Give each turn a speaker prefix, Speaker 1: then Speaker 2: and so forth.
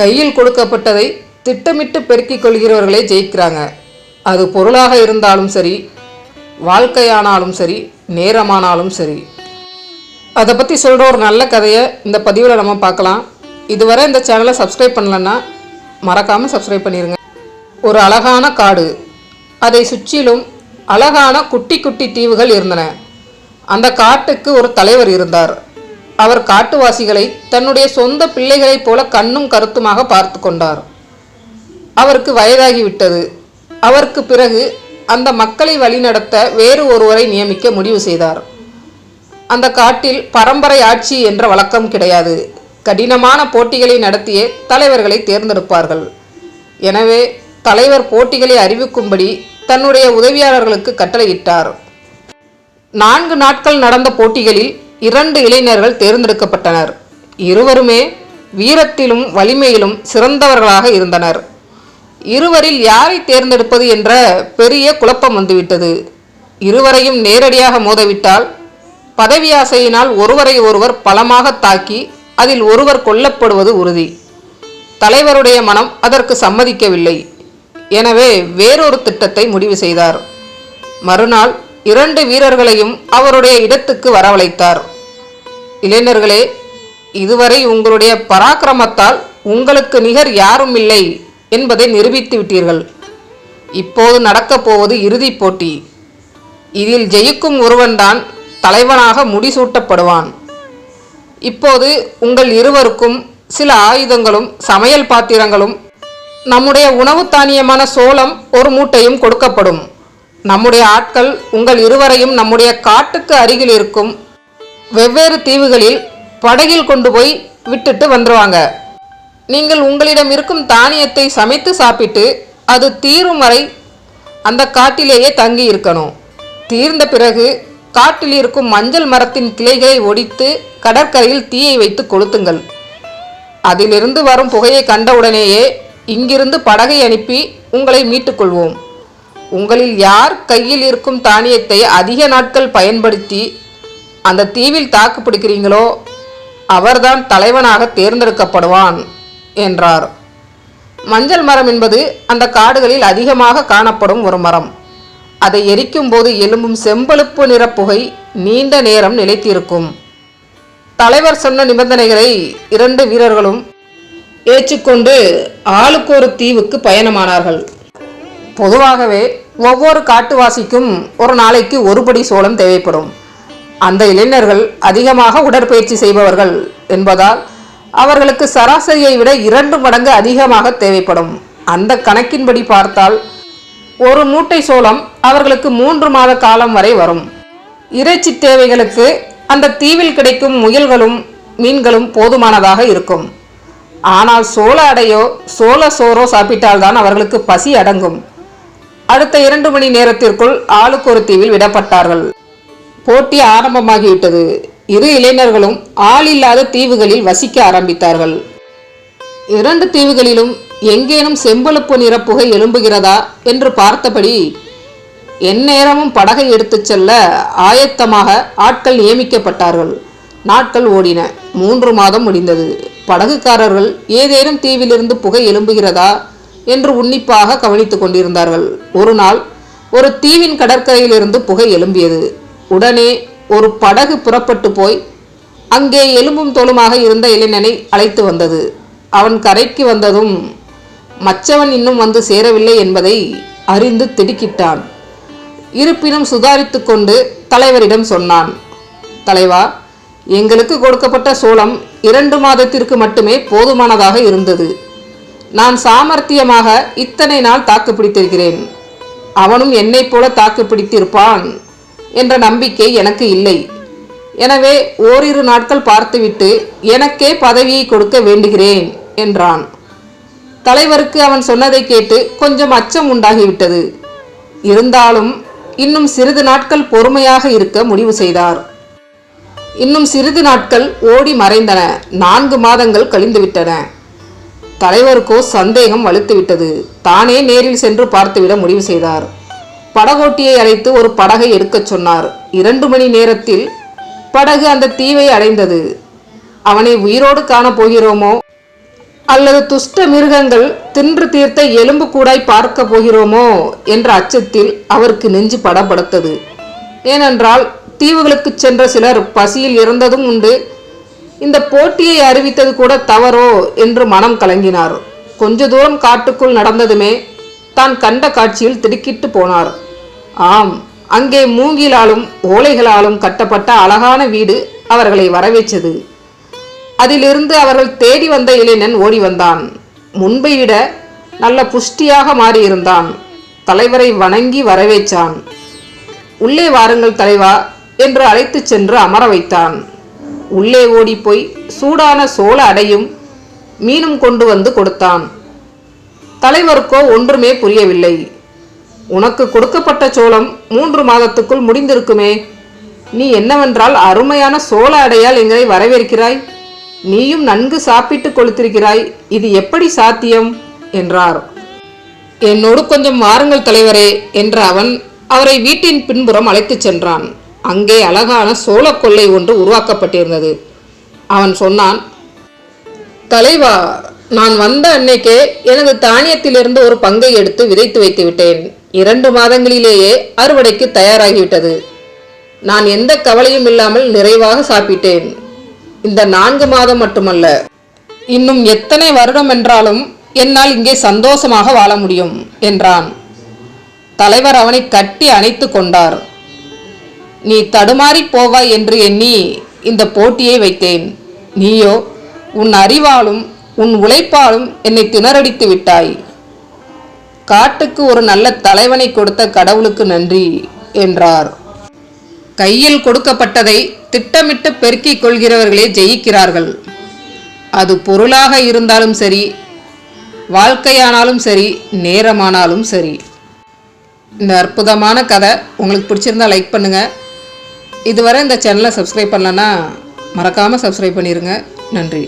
Speaker 1: கையில் கொடுக்கப்பட்டதை திட்டமிட்டு பெருக்கிக் கொள்கிறவர்களே ஜெயிக்கிறாங்க. அது பொருளாக இருந்தாலும் சரி வாழ்க்கையானாலும் சரி நேரமானாலும் சரி. அதை பற்றி சொல்கிற ஒரு நல்ல கதையை இந்த பதிவில் நம்ம பார்க்கலாம். இதுவரை இந்த சேனலை சப்ஸ்கிரைப் பண்ணலன்னா மறக்காமல் சப்ஸ்கிரைப் பண்ணிடுங்க ஒரு அழகான காடு. அதை சுற்றிலும் அழகான குட்டி குட்டி தீவுகள் இருந்தன. அந்த காட்டுக்கு ஒரு தலைவர் இருந்தார். அவர் காட்டுவாசிகளை தன்னுடைய சொந்த பிள்ளைகளைப் போல கண்ணும் கருத்துமாக பார்த்து கொண்டார். அவருக்கு வயதாகிவிட்டது. அவருக்கு பிறகு அந்த மக்களை வழிநடத்த வேறு ஒருவரை நியமிக்க முடிவு செய்தார். அந்த காட்டில் பரம்பரை ஆட்சி என்ற வழக்கம் கிடையாது. கடினமான போட்டிகளை நடத்தியே தலைவர்களை தேர்ந்தெடுப்பார்கள். எனவே தலைவர் போட்டிகளை அறிவிக்கும்படி தன்னுடைய உதவியாளர்களுக்கு கட்டளையிட்டார். நான்கு நாட்கள் நடந்த போட்டிகளில் இரண்டு இளைஞர்கள் தேர்ந்தெடுக்கப்பட்டனர். இருவருமே வீரத்திலும் வலிமையிலும் சிறந்தவர்களாக இருந்தனர். இருவரில் யாரை தேர்ந்தெடுப்பது என்ற பெரிய குழப்பம் வந்துவிட்டது. இருவரையும் நேரடியாக மோதவிட்டால் பதவி ஆசையினால் ஒருவரை ஒருவர் பலமாக தாக்கி அதில் ஒருவர் கொல்லப்படுவது உறுதி. தலைவருடைய மனம் அதற்கு சம்மதிக்கவில்லை. எனவே வேறொரு திட்டத்தை முடிவு செய்தார். மறுநாள் இரண்டு வீரர்களையும் அவருடைய இடத்துக்கு வரவழைத்தார். இளைஞர்களே இதுவரை உங்களுடைய பராக்கிரமத்தால் உங்களுக்கு நிகர் யாரும் இல்லை என்பதை நிரூபித்து விட்டீர்கள். இப்போது நடக்கப் போவது இறுதிப் போட்டி. இதில் ஜெயிக்கும் ஒருவன்தான் தலைவனாக முடிசூட்டப்படுவான். இப்போது உங்கள் இருவருக்கும் சில ஆயுதங்களும் சமையல் பாத்திரங்களும் நம்முடைய உணவு தானியமான சோளம் ஒரு மூட்டையும் கொடுக்கப்படும். நம்முடைய ஆட்கள் உங்கள் இருவரையும் நம்முடைய காட்டுக்கு அருகில் இருக்கும் வெவ்வேறு தீவுகளில் படகில் கொண்டு போய் விட்டுட்டு வந்துருவாங்க. நீங்கள் உங்களிடம் இருக்கும் தானியத்தை சமைத்து சாப்பிட்டு அது தீரும் வரை அந்த காட்டிலேயே தங்கி இருக்கணும். தீர்ந்த பிறகு காட்டில் இருக்கும் மஞ்சள் மரத்தின் கிளைகளை ஒடித்து கடற்கரையில் தீயை வைத்து கொளுத்துங்கள். அதிலிருந்து வரும் புகையை கண்டவுடனேயே இங்கிருந்து படகை அனுப்பி உங்களை மீட்டுக்கொள்வோம். உங்களில் யார் கையில் இருக்கும் தானியத்தை அதிக நாட்கள் பயன்படுத்தி அந்த தீவில் தாக்கு பிடிக்கிறீங்களோ அவர்தான் தலைவனாக தேர்ந்தெடுக்கப்படுவான் என்றார். மஞ்சள் மரம் என்பது அந்த காடுகளில் அதிகமாக காணப்படும் ஒரு மரம். அதை எரிக்கும் போது எழும்பும் செம்பழுப்பு நிற புகை நீண்ட நேரம் நிலைத்திருக்கும். தலைவர் சொன்ன நிபந்தனைகளை இரண்டு வீரர்களும் ஏற்றுக்கொண்டு ஆளுக்கு ஒரு தீவுக்கு பயணமானார்கள். பொதுவாகவே ஒவ்வொரு காட்டுவாசிக்கும் ஒரு நாளைக்கு ஒருபடி சோளம் தேவைப்படும். அந்த இளைஞர்கள் அதிகமாக உடற்பயிற்சி செய்பவர்கள் என்பதால் அவர்களுக்கு சராசரியை விட இரண்டு மடங்கு அதிகமாக தேவைப்படும். அந்த கணக்கின்படி பார்த்தால் ஒரு மூட்டை சோளம் அவர்களுக்கு மூன்று மாத காலம் வரை வரும். இறைச்சி தேவைகளுக்கு அந்த தீவில் கிடைக்கும் முயல்களும் மீன்களும் போதுமானதாக இருக்கும். ஆனால் சோள அடையோ சோள சோறோ சாப்பிட்டால்தான் அவர்களுக்கு பசி அடங்கும். அடுத்த இரண்டு மணி நேரத்திற்குள் ஆளுக்கு ஒரு தீவில் விடப்பட்டார்கள். போட்டி ஆரம்பமாகிவிட்டது. இரு இளைஞர்களும் ஆள் இல்லாத தீவுகளில் வசிக்க ஆரம்பித்தார்கள். இரண்டு தீவுகளிலும் எங்கேனும் செம்பழுப்பு நிற புகை எழும்புகிறதா என்று பார்த்தபடி எந்நேரமும் படகை எடுத்துச் செல்ல ஆயத்தமாக ஆட்கள் நியமிக்கப்பட்டார்கள். நாட்கள் ஓடின. மூன்று மாதம் முடிந்தது. படகுக்காரர்கள் ஏதேனும் தீவிலிருந்து புகை எழும்புகிறதா என்று உன்னிப்பாக கவனித்துக் கொண்டிருந்தார்கள். ஒரு நாள் ஒரு தீவின் கடற்கரையிலிருந்து புகை எழும்பியது. உடனே ஒரு படகு புறப்பட்டு போய் அங்கே எலும்பும் தோலுமாக இருந்த இளைஞனை அழைத்து வந்தது. அவன் கரைக்கு வந்ததும் மச்சவன் இன்னும் வந்து சேரவில்லை என்பதை அறிந்து திடுக்கிட்டான். இருப்பினும் சுதாரித்து கொண்டு தலைவரிடம் சொன்னான் தலைவா எங்களுக்கு கொடுக்கப்பட்ட சோளம் இரண்டு மாதத்திற்கு மட்டுமே போதுமானதாக இருந்தது. நான் சாமர்த்தியமாக இத்தனை நாள் தாக்கு பிடித்திருக்கிறேன். அவனும் என்னைப் போல தாக்கு பிடித்திருப்பான். என்ற நம்பிக்கை எனக்கு இல்லை. எனவே ஓரிரு நாட்கள் பார்த்துவிட்டு எனக்கே பதவியை கொடுக்க வேண்டுகிறேன் என்றான். தலைவருக்கு அவன் சொன்னதை கேட்டு கொஞ்சம் அச்சம் உண்டாகிவிட்டது. இருந்தாலும் இன்னும் சிறிது நாட்கள் பொறுமையாக இருக்க முடிவு செய்தார். இன்னும் சிறிது நாட்கள் ஓடி மறைந்தன. நான்கு மாதங்கள் கழிந்துவிட்டன. தலைவருக்கோ சந்தேகம் வலுத்துவிட்டது. தானே நேரில் சென்று பார்த்துவிட முடிவு செய்தார். படகோட்டியை அழைத்து ஒரு படகை எடுக்கச் சொன்னார். இரண்டு மணி நேரத்தில் படகு அந்த தீவை அடைந்தது. அவனை உயிரோடு காணப் போகிறோமோ? அல்லது துஷ்ட மிருகங்கள் தின்று தீர்த்த எலும்பு கூடாய் பார்க்க போகிறோமோ? என்ற அச்சத்தில் அவருக்கு நெஞ்சு படப்படுத்தது ஏனென்றால் தீவுகளுக்கு சென்ற சிலர் பசியில் இறந்ததும் உண்டு. இந்த போட்டியை அறிவித்தது கூட தவறோ? என்று மனம் கலங்கினார். கொஞ்ச தூரம் காட்டுக்குள் நடந்ததுமே தான் கண்ட காட்சியில் திடுக்கிட்டு போனார். ஆம் அங்கே மூங்கிலாலும் ஓலைகளாலும் கட்டப்பட்ட அழகான வீடு அவர்களை வரவேற்றது. அதிலிருந்து அவர்கள் தேடி வந்த இளைஞன் ஓடி வந்தான். முன்பை விட நல்ல புஷ்டியாக மாறியிருந்தான். தலைவரை வணங்கி வரவேற்றான். உள்ளே வாருங்கள் தலைவா என்று அழைத்துச் சென்று அமர வைத்தான். உள்ளே ஓடிப்போய் சூடான சோள அடையும் மீனும் கொண்டு வந்து கொடுத்தான். தலைவருக்கோ ஒன்றுமே புரியவில்லை. உனக்கு கொடுக்கப்பட்ட சோளம் மூன்று மாதத்துக்குள் முடிந்திருக்குமே. நீ என்னவென்றால் அருமையான சோள அடையால் எங்களை வரவேற்கிறாய். நீயும் நன்கு சாப்பிட்டு கொளுத்திருக்கிறாய். இது எப்படி சாத்தியம்? என்றார். என்னோடு கொஞ்சம் வாருங்கள் தலைவரே என்ற அவன் அவரை வீட்டின் பின்புறம் அழைத்துச் சென்றான். அங்கே அழகான சோழ கொள்ளை ஒன்று உருவாக்கப்பட்டிருந்தது. அவன் சொன்னான் தலைவா நான் வந்த அன்னைக்கே எனது தானியத்திலிருந்து ஒரு பங்கை எடுத்து விதைத்து வைத்து விட்டேன். இரண்டு மாதங்களிலேயே அறுவடைக்கு தயாராகிவிட்டது. நான் எந்த கவலையும் இல்லாமல் நிறைவாக சாப்பிட்டேன். இந்த நான்கு மாதம் மட்டுமல்ல இன்னும் எத்தனை வருடம் என்றாலும் என்னால் இங்கே சந்தோஷமாக வாழ முடியும் என்றான். தலைவர் அவனை கட்டி அணைத்து கொண்டார். நீ தடுமாறி போவாய் என்று எண்ணி இந்த போட்டியை வைத்தேன். நீயோ உன் அறிவாலும் உன் உழைப்பாலும் என்னை திணறடித்து விட்டாய். காட்டுக்கு ஒரு நல்ல தலைவனை கொடுத்த கடவுளுக்கு நன்றி என்றார். கையில் கொடுக்கப்பட்டதை திட்டமிட்டு பெருக்கிக் கொள்கிறவர்களே ஜெயிக்கிறார்கள். அது பொருளாக இருந்தாலும் சரி வாழ்க்கையானாலும் சரி நேரமானாலும் சரி. இந்த அற்புதமான கதை உங்களுக்கு பிடிச்சிருந்தா லைக் பண்ணுங்கள் இதுவரை இந்த சேனலை சப்ஸ்கிரைப் பண்ணலன்னா மறக்காமல் சப்ஸ்கிரைப் பண்ணிடுங்க நன்றி.